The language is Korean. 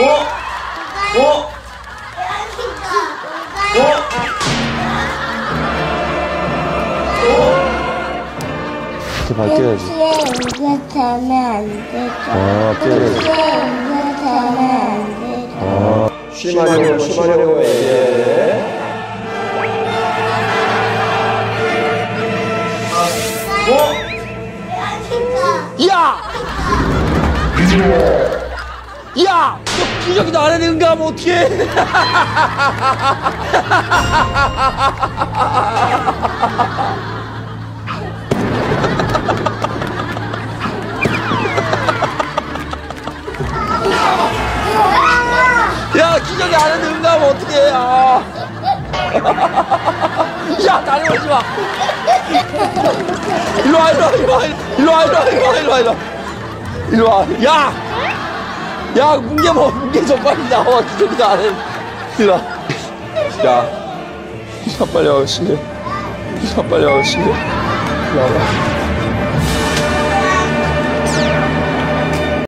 어? 어? 이렇게 바뀌어야지. 우겨 되면 안 되죠. 아. 시에 우겨 되면 안 되죠. 아, 쉬마려고, 쉬마려고 해. 야! 야! 너 기적이도 안 해는가 하면 어떡해? 야, 기적이 안 해는가 하면 어떡해? 아. 야, 다리 오지 마. 일로 와, 일로 와, 일로 와, 일로 와, 일로 와, 일로 와, 일로 와. 일로 와. 야! 야, 뭉개 뭐, 뭉개 좀 빨리 나와. 기적이도 안 와. 야. 야, 빨리 와. 야, 빨리 와. 일로 와봐.